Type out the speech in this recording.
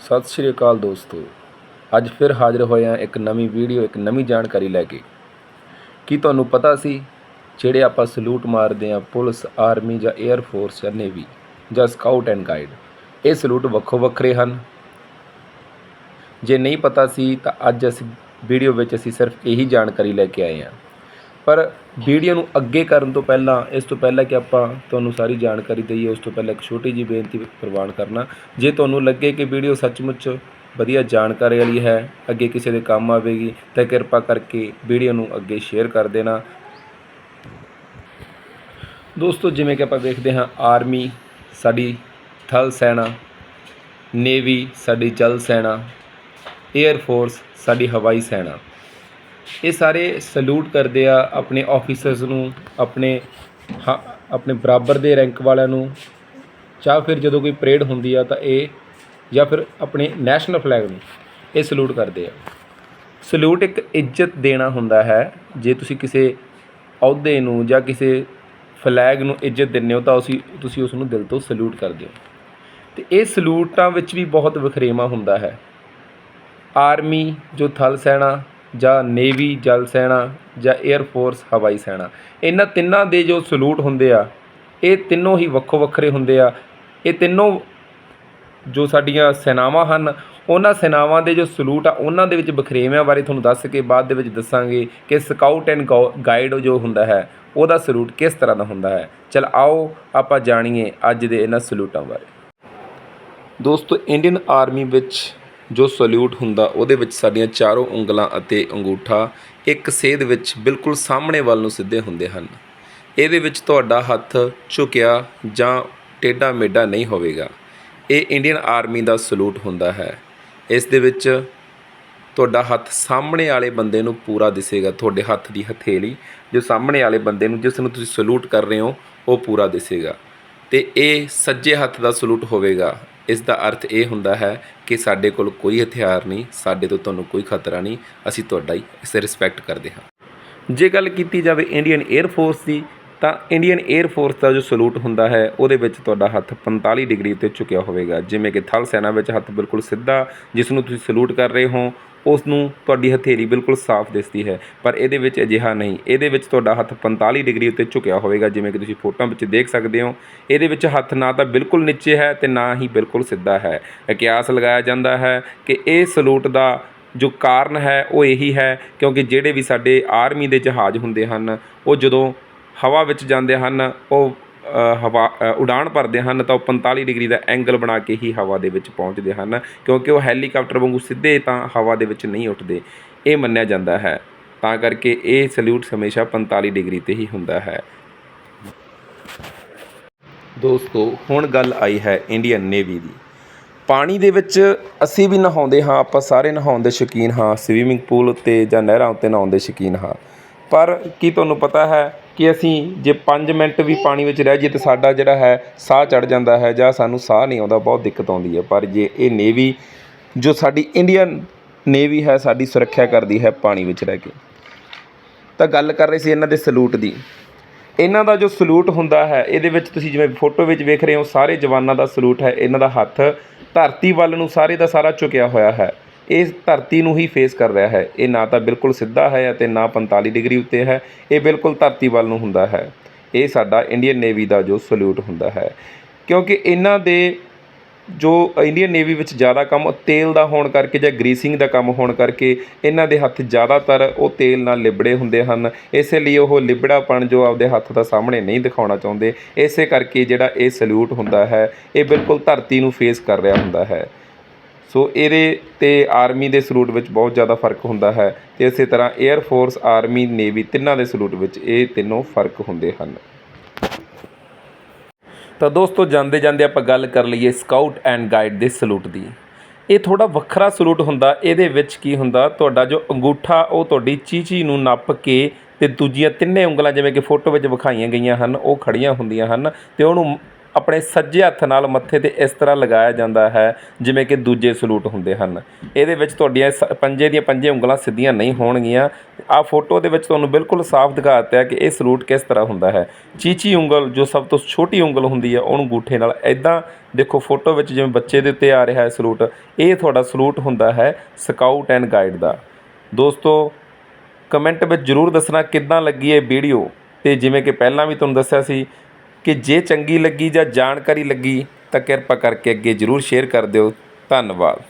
ਸਤਿ ਸ਼੍ਰੀ ਅਕਾਲ ਦੋਸਤੋ। ਅੱਜ ਫਿਰ ਹਾਜ਼ਰ ਹੋਏ ਹਾਂ ਇੱਕ ਨਵੀਂ ਵੀਡੀਓ, ਇੱਕ ਨਵੀਂ ਜਾਣਕਾਰੀ ਲੈ ਕੇ। ਕੀ ਤੁਹਾਨੂੰ ਪਤਾ ਸੀ, ਜਿਹੜੇ ਆਪਾਂ ਸਲੂਟ ਮਾਰਦੇ ਹਾਂ, ਪੁਲਿਸ, ਆਰਮੀ ਜਾਂ 에ਅਰ ਫੋਰਸ ਜਾਂ ਨੇਵੀ ਜਾਂ ਸਕਾਊਟ ਐਂਡ ਗਾਈਡ ਇਹ ਸਲੂਟ ਵੱਖੋ ਵੱਖਰੇ ਹਨ? ਜੇ ਨਹੀਂ ਪਤਾ ਸੀ ਤਾਂ ਅੱਜ ਅਸੀਂ ਵੀਡੀਓ ਵਿੱਚ ਅਸੀਂ ਸਿਰਫ ਇਹੀ ਜਾਣਕਾਰੀ ਲੈ ਕੇ ਆਏ ਹਾਂ। ਪਰ ਵੀਡੀਓ ਨੂੰ ਅੱਗੇ ਕਰਨ ਤੋਂ ਪਹਿਲਾਂ, ਇਸ ਤੋਂ ਪਹਿਲਾਂ ਕਿ ਆਪਾਂ ਤੁਹਾਨੂੰ ਸਾਰੀ ਜਾਣਕਾਰੀ ਦਈਏ, ਉਸ ਤੋਂ ਪਹਿਲਾਂ ਇੱਕ ਛੋਟੀ ਜਿਹੀ ਬੇਨਤੀ ਪ੍ਰਵਾਨ ਕਰਨਾ। ਜੇ ਤੁਹਾਨੂੰ ਲੱਗੇ ਕਿ ਵੀਡੀਓ ਸੱਚਮੁੱਚ ਵਧੀਆ ਜਾਣਕਾਰੀ ਵਾਲੀ ਹੈ, ਅੱਗੇ ਕਿਸੇ ਦੇ ਕੰਮ ਆਵੇਗੀ, ਤਾਂ ਕਿਰਪਾ ਕਰਕੇ ਵੀਡੀਓ ਨੂੰ ਅੱਗੇ ਸ਼ੇਅਰ ਕਰ ਦੇਣਾ। ਦੋਸਤੋ, ਜਿਵੇਂ ਕਿ ਆਪਾਂ ਵੇਖਦੇ ਹਾਂ, ਆਰਮੀ ਸਾਡੀ ਥਲ ਸੈਨਾ, ਨੇਵੀ ਸਾਡੀ ਜਲ ਸੈਨਾ 에ਅਰ ਫੋਰਸ ਸਾਡੀ ਹਵਾਈ ਸੈਨਾ। ਇਹ ਸਾਰੇ ਸਲੂਟ ਕਰਦੇ ਆ ਆਪਣੇ ਆਫੀਸਰਸ ਨੂੰ, ਆਪਣੇ ਹਾ- ਆਪਣੇ ਬਰਾਬਰ ਦੇ ਰੈਂਕ ਵਾਲਿਆਂ ਨੂੰ। ਜਾਂ ਫਿਰ ਜਦੋਂ ਕੋਈ ਪਰੇਡ ਹੁੰਦੀ ਆ ਤਾਂ ਇਹ, ਜਾਂ ਫਿਰ ਆਪਣੇ ਨੈਸ਼ਨਲ ਫਲੈਗ ਨੂੰ ਇਹ ਸਲੂਟ ਕਰਦੇ ਆ। ਸਲੂਟ ਇੱਕ ਇੱਜ਼ਤ ਦੇਣਾ ਹੁੰਦਾ ਹੈ। ਜੇ ਤੁਸੀਂ ਕਿਸੇ ਅਹੁਦੇ ਨੂੰ ਜਾਂ ਕਿਸੇ ਫਲੈਗ ਨੂੰ ਇੱਜ਼ਤ ਦਿੰਦੇ ਹੋ ਤਾਂ ਉਸੀ, ਤੁਸੀਂ ਉਸ ਨੂੰ ਦਿਲ ਤੋਂ ਸਲੂਟ ਕਰਦੇ ਹੋ। ਤੇ ਇਹ ਸਲੂਟਾਂ ਵਿੱਚ ਵੀ ਬਹੁਤ ਵਖਰੇਵਾ ਹੁੰਦਾ ਹੈ। ਆਰਮੀ, ਜੋ ਥਲ ਸੈਨਾ ਜਾਂ ਨੇਵੀ ਜਲ ਸੈਨਾ ਜਾਂ 에ਅਰ ਫੋਰਸ ਹਵਾਈ ਸੈਨਾ। ਇਹਨਾਂ ਤਿੰਨਾਂ ਦੇ ਜੋ ਸਲੂਟ ਹੁੰਦੇ ਆ, ਇਹ ਤਿੰਨੋਂ ਹੀ ਵੱਖੋ ਵੱਖਰੇ ਹੁੰਦੇ ਆ। ਇਹ ਤਿੰਨੋਂ ਜੋ ਸਾਡੀਆਂ ਸੈਨਾਵਾਂ ਹਨ, ਉਹਨਾਂ ਸੈਨਾਵਾਂ ਦੇ ਜੋ ਸਲੂਟ ਆ, ਉਹਨਾਂ ਦੇ ਵਿੱਚ ਬਖਰੇਵਿਆਂ ਬਾਰੇ ਤੁਹਾਨੂੰ ਦੱਸ ਕੇ ਬਾਅਦ ਦੇ ਵਿੱਚ ਦੱਸਾਂਗੇ ਕਿ ਸਕਾਊਟ ਐਂਡ ਗਾਈਡ ਜੋ ਹੁੰਦਾ ਹੈ, ਉਹਦਾ ਸਲੂਟ ਕਿਸ ਤਰ੍ਹਾਂ ਦਾ ਹੁੰਦਾ ਹੈ। ਚਲ ਆਓ, ਆਪਾਂ ਜਾਣੀਏ ਅੱਜ ਦੇ ਇਹਨਾਂ ਸਲੂਟਾਂ ਬਾਰੇ। ਦੋਸਤੋ, ਇੰਡੀਅਨ ਆਰਮੀ ਵਿੱਚ ਜੋ ਸਲੂਟ ਹੁੰਦਾ ਉਹਦੇ ਵਿੱਚ ਸਾਡੀਆਂ ਚਾਰੋਂ ਉਂਗਲਾਂ ਅਤੇ ਅੰਗੂਠਾ ਇੱਕ ਸੇਧ ਵਿੱਚ ਬਿਲਕੁਲ ਸਾਹਮਣੇ ਵੱਲ ਨੂੰ ਸਿੱਧੇ ਹੁੰਦੇ ਹਨ। ਇਹਦੇ ਵਿੱਚ ਤੁਹਾਡਾ ਹੱਥ ਝੁਕਿਆ ਜਾਂ ਟੇਢਾ ਮੇਢਾ ਨਹੀਂ ਹੋਵੇਗਾ। ਇਹ ਇੰਡੀਅਨ ਆਰਮੀ ਦਾ ਸਲੂਟ ਹੁੰਦਾ ਹੈ। ਇਸ ਦੇ ਵਿੱਚ ਤੁਹਾਡਾ ਹੱਥ ਸਾਹਮਣੇ ਵਾਲੇ ਬੰਦੇ ਨੂੰ ਪੂਰਾ ਦਿਸੇਗਾ। ਤੁਹਾਡੇ ਹੱਥ ਦੀ ਹਥੇਲੀ ਜੋ ਸਾਹਮਣੇ ਵਾਲੇ ਬੰਦੇ ਨੂੰ, ਜਿਸ ਨੂੰ ਤੁਸੀਂ ਸਲੂਟ ਕਰ ਰਹੇ ਹੋ, ਉਹ ਪੂਰਾ ਦਿਸੇਗਾ। ਤੇ ਇਹ ਸੱਜੇ ਹੱਥ ਦਾ ਸਲੂਟ ਹੋਵੇਗਾ। ਇਸ ਦਾ ਅਰਥ ਇਹ ਹੁੰਦਾ ਹੈ ਕਿ ਸਾਡੇ ਕੋਲ ਕੋਈ ਹਥਿਆਰ ਨਹੀਂ, ਸਾਡੇ ਤੋਂ ਤੁਹਾਨੂੰ ਕੋਈ ਖਤਰਾ ਨਹੀਂ, ਅਸੀਂ ਤੁਹਾਡਾ ਹੀ ਇਸ ਰਿਸਪੈਕਟ ਕਰਦੇ ਹਾਂ। ਜੇ ਗੱਲ ਕੀਤੀ ਜਾਵੇ ਇੰਡੀਅਨ 에ਅਰ ਫੋਰਸ ਦੀ, ਤਾਂ ਇੰਡੀਅਨ 에ਅਰ ਫੋਰਸ ਦਾ ਜੋ ਸਲੂਟ ਹੁੰਦਾ ਹੈ, ਉਹਦੇ ਵਿੱਚ ਤੁਹਾਡਾ ਹੱਥ 45 ਡਿਗਰੀ 'ਤੇ ਝੁਕਿਆ ਹੋਵੇਗਾ। ਜਿਵੇਂ ਕਿ ਥਲ ਸੈਨਾ ਵਿੱਚ ਹੱਥ ਬਿਲਕੁਲ ਸਿੱਧਾ, ਜਿਸ ਨੂੰ ਤੁਸੀਂ ਸਲੂਟ ਕਰ ਰਹੇ ਹੋ ਉਸ ਨੂੰ ਤੁਹਾਡੀ ਹਥੇਲੀ ਬਿਲਕੁਲ ਸਾਫ਼ ਦਿਸਦੀ ਹੈ, ਪਰ ਇਹਦੇ ਵਿੱਚ ਅਜਿਹਾ ਨਹੀਂ। ਇਹਦੇ ਵਿੱਚ ਤੁਹਾਡਾ ਹੱਥ 45 ਡਿਗਰੀ ਉੱਤੇ ਝੁਕਿਆ ਹੋਵੇਗਾ, ਜਿਵੇਂ ਕਿ ਤੁਸੀਂ ਫੋਟੋਆਂ ਵਿੱਚ ਦੇਖ ਸਕਦੇ ਹੋ। ਇਹਦੇ ਵਿੱਚ ਹੱਥ ਨਾ ਤਾਂ ਬਿਲਕੁਲ ਨੀਚੇ ਹੈ ਤੇ ਨਾ ਹੀ ਬਿਲਕੁਲ ਸਿੱਧਾ ਹੈ। ਕਿਆਸ ਲਗਾਇਆ ਜਾਂਦਾ ਹੈ ਕਿ ਇਹ ਸਲੂਟ ਦਾ ਜੋ ਕਾਰਨ ਹੈ, ਉਹ ਇਹੀ ਹੈ, ਕਿਉਂਕਿ ਜਿਹੜੇ ਵੀ ਸਾਡੇ ਆਰਮੀ ਦੇ ਜਹਾਜ਼ ਹੁੰਦੇ ਹਨ, ਉਹ ਜਦੋਂ ਹਵਾ ਵਿੱਚ ਜਾਂਦੇ ਹਨ, ਉਹ ਹਵਾ ਅ, ਉਡਾਨ ਭਰਦੇ ਹਨ ਤਾਂ ਉਹ 45 ਡਿਗਰੀ ਦਾ ਐਂਗਲ ਬਣਾ ਕੇ ਹੀ ਹਵਾ ਦੇ ਵਿੱਚ ਪਹੁੰਚਦੇ ਹਨ। ਕਿਉਂਕਿ ਉਹ ਹੈਲੀਕਾਪਟਰ ਵਾਂਗੂ ਸਿੱਧੇ ਤਾਂ ਹਵਾ ਦੇ ਵਿੱਚ ਨਹੀਂ ਉੱਠਦੇ। ਇਹ ਮੰਨਿਆ ਜਾਂਦਾ ਹੈ। ਤਾਂ ਕਰਕੇ ਇਹ ਸਲੂਟ ਹਮੇਸ਼ਾ 45 ਡਿਗਰੀ ਤੇ ਹੀ ਹੁੰਦਾ ਹੈ। ਦੋਸਤੋ ਹੁਣ ਗੱਲ ਆਈ ਹੈ ਇੰਡੀਅਨ ਨੇਵੀ ਦੀ। ਪਾਣੀ ਦੇ ਵਿੱਚ ਅਸੀਂ ਵੀ ਨਹਾਉਂਦੇ ਹਾਂ ਆਪਾਂ ਸਾਰੇ ਨਹਾਉਣ ਦੇ ਸ਼ੌਕੀਨ ਹਾਂ ਸਵੀਮਿੰਗ ਪੂਲ ਉੱਤੇ ਜਾਂ ਨਹਿਰਾਂ ਉੱਤੇ ਨਹਾਉਣ ਦੇ ਸ਼ੌਕੀਨ ਹਾਂ। ਪਰ ਕੀ ਤੁਹਾਨੂੰ ਪਤਾ ਹੈ ਕਿ ਅਸੀਂ ਜੇ 5 ਮਿੰਟ ਵੀ ਪਾਣੀ ਵਿੱਚ ਰਹਿ ਜਾਈਏ ਤਾਂ ਸਾਡਾ ਜਿਹੜਾ ਹੈ ਸਾਹ ਚੜ ਜਾਂਦਾ ਹੈ ਜਾਂ ਸਾਨੂੰ ਸਾਹ ਨਹੀਂ ਆਉਂਦਾ, ਬਹੁਤ ਦਿੱਕਤ ਆਉਂਦੀ ਹੈ। ਪਰ ਜੇ ਇਹ ਨੇਵੀ, ਜੋ ਸਾਡੀ ਇੰਡੀਅਨ ਨੇਵੀ ਹੈ, ਸਾਡੀ ਸੁਰੱਖਿਆ ਕਰਦੀ ਹੈ ਪਾਣੀ ਵਿੱਚ ਰਹਿ ਕੇ। ਤਾਂ ਗੱਲ ਕਰ ਰਹੇ ਸੀ ਇਹਨਾਂ ਦੇ ਸਲੂਟ ਦੀ। ਇਹਨਾਂ ਦਾ ਜੋ ਸਲੂਟ ਹੁੰਦਾ ਹੈ, ਇਹਦੇ ਵਿੱਚ ਤੁਸੀਂ ਜਿਵੇਂ ਫੋਟੋ ਵਿੱਚ ਵੇਖ ਰਹੇ ਹੋ, ਸਾਰੇ ਜਵਾਨਾਂ ਦਾ ਸਲੂਟ ਹੈ, ਇਹਨਾਂ ਦਾ ਹੱਥ ਧਰਤੀ ਵੱਲ ਨੂੰ ਸਾਰੇ ਦਾ ਸਾਰਾ ਝੁਕਿਆ ਹੋਇਆ ਹੈ। ਇਹ ਧਰਤੀ ਨੂੰ ਹੀ ਫੇਸ ਕਰ ਰਿਹਾ ਹੈ। ਇਹ ਨਾ ਤਾਂ ਬਿਲਕੁਲ ਸਿੱਧਾ ਹੈ ਅਤੇ ਨਾ 45 ਡਿਗਰੀ ਉੱਤੇ ਹੈ। ਇਹ ਬਿਲਕੁਲ ਧਰਤੀ ਵੱਲ ਨੂੰ ਹੁੰਦਾ ਹੈ। ਇਹ ਸਾਡਾ ਇੰਡੀਅਨ ਨੇਵੀ ਦਾ ਜੋ ਸਲੂਟ ਹੁੰਦਾ ਹੈ। ਕਿਉਂਕਿ ਇਹਨਾਂ ਦੇ ਜੋ ਇੰਡੀਅਨ ਨੇਵੀ ਵਿੱਚ ਜ਼ਿਆਦਾ ਕੰਮ ਤੇਲ ਦਾ ਹੋਣ ਕਰਕੇ ਜਾਂ ਗਰੀਸਿੰਗ ਦਾ ਕੰਮ ਹੋਣ ਕਰਕੇ ਇਹਨਾਂ ਦੇ ਹੱਥ ਜ਼ਿਆਦਾਤਰ ਉਹ ਤੇਲ ਨਾਲ ਲਿਬੜੇ ਹੁੰਦੇ ਹਨ। ਇਸੇ ਲਈ ਉਹ ਲਿਬੜਾਪਣ ਜੋ ਆਪਦੇ ਹੱਥ ਦਾ ਸਾਹਮਣੇ ਨਹੀਂ ਦਿਖਾਉਣਾ ਚਾਹੁੰਦੇ। ਇਸੇ ਕਰਕੇ ਜਿਹੜਾ ਇਹ ਸਲੂਟ ਹੁੰਦਾ ਹੈ, ਇਹ ਬਿਲਕੁਲ ਧਰਤੀ ਨੂੰ ਫੇਸ ਕਰ ਰਿਹਾ ਹੁੰਦਾ ਹੈ। ਸੋ ਇਹਦੇ ਤੇ ਆਰਮੀ ਦੇ ਸਲੂਟ ਵਿੱਚ ਬਹੁਤ ਜ਼ਿਆਦਾ ਫ਼ਰਕ ਹੁੰਦਾ ਹੈ ਤੇ ਇਸੇ ਤਰ੍ਹਾਂ 에ਅਰ ਫੋਰਸ ਆਰਮੀ ਨੇਵੀ ਤਿੰਨਾਂ ਦੇ ਸਲੂਟ ਵਿੱਚ ਇਹ ਤਿੰਨੋਂ ਫ਼ਰਕ ਹੁੰਦੇ ਹਨ। ਤਾਂ ਦੋਸਤੋ, ਜਾਂਦੇ ਜਾਂਦੇ ਆਪਾਂ ਗੱਲ ਕਰ ਲਈਏ ਸਕਾਊਟ ਐਂਡ ਗਾਈਡ ਦੇ ਸਲੂਟ ਦੀ। ਇਹ ਥੋੜਾ ਵੱਖਰਾ ਸਲੂਟ ਹੁੰਦਾ, ਇਹਦੇ ਵਿੱਚ ਕੀ ਹੁੰਦਾ, ਤੁਹਾਡਾ ਜੋ ਅੰਗੂਠਾ, ਉਹ ਤੁਹਾਡੀ ਚੀਚੀ ਨੂੰ ਨੱਪ ਕੇ ਤੇ ਦੂਜੀਆਂ ਤਿੰਨੇ ਉਂਗਲਾਂ ਜਿਵੇਂ ਕਿ ਫੋਟੋ ਵਿੱਚ ਵਿਖਾਈਆਂ ਗਈਆਂ ਹਨ, ਉਹ ਖੜੀਆਂ ਹੁੰਦੀਆਂ ਹਨ ਤੇ ਉਹਨੂੰ ਆਪਣੇ ਸੱਜੇ ਹੱਥ ਨਾਲ ਮੱਥੇ ਤੇ ਇਸ ਤਰ੍ਹਾਂ ਲਗਾਇਆ ਜਾਂਦਾ ਹੈ, ਜਿਵੇਂ ਕਿ ਦੂਜੇ ਸਲੂਟ ਹੁੰਦੇ ਹਨ। ਇਹਦੇ ਵਿੱਚ ਤੁਹਾਡੀਆਂ ਸ- ਪੰਜੇ ਦੀਆਂ ਪੰਜੇ ਉਂਗਲਾਂ ਸਿੱਧੀਆਂ ਨਹੀਂ ਹੋਣਗੀਆਂ। ਆ ਫੋਟੋ ਦੇ ਵਿੱਚ ਤੁਹਾਨੂੰ ਬਿਲਕੁਲ ਸਾਫ਼ ਦਿਖਾ ਦਿੱਤਾ ਹੈ ਕਿ ਇਹ ਸਲੂਟ ਕਿਸ ਤਰ੍ਹਾਂ ਹੁੰਦਾ ਹੈ। ਚੀਚੀ ਉਂਗਲ, ਜੋ ਸਭ ਤੋਂ ਛੋਟੀ ਉਂਗਲ ਹੁੰਦੀ ਹੈ, ਉਹਨੂੰ ਅੰਗੂਠੇ ਨਾਲ ਐਦਾਂ ਦੇਖੋ ਫੋਟੋ ਵਿੱਚ ਜਿਵੇਂ ਬੱਚੇ ਦੇ ਉੱਤੇ ਆ ਰਿਹਾ ਹੈ ਸਲੂਟ, ਇਹ ਤੁਹਾਡਾ ਸਲੂਟ ਹੁੰਦਾ ਹੈ ਸਕਾਊਟ ਐਂਡ ਗਾਈਡ ਦਾ। ਦੋਸਤੋ, ਕਮੈਂਟ ਵਿੱਚ ਜਰੂਰ ਦੱਸਣਾ ਕਿੱਦਾਂ ਲੱਗੀ ਇਹ ਵੀਡੀਓ। ਤੇ ਜਿਵੇਂ ਕਿ ਪਹਿਲਾਂ ਵੀ ਤੁਹਾਨੂੰ ਦੱਸਿਆ ਸੀ ਕਿ ਜੇ ਚੰਗੀ ਲੱਗੀ ਜਾਂ ਜਾਣਕਾਰੀ ਲੱਗੀ ਤਾਂ ਕਿਰਪਾ ਕਰਕੇ ਅੱਗੇ ਜਰੂਰ ਸ਼ੇਅਰ ਕਰ ਦਿਓ। ਧੰਨਵਾਦ।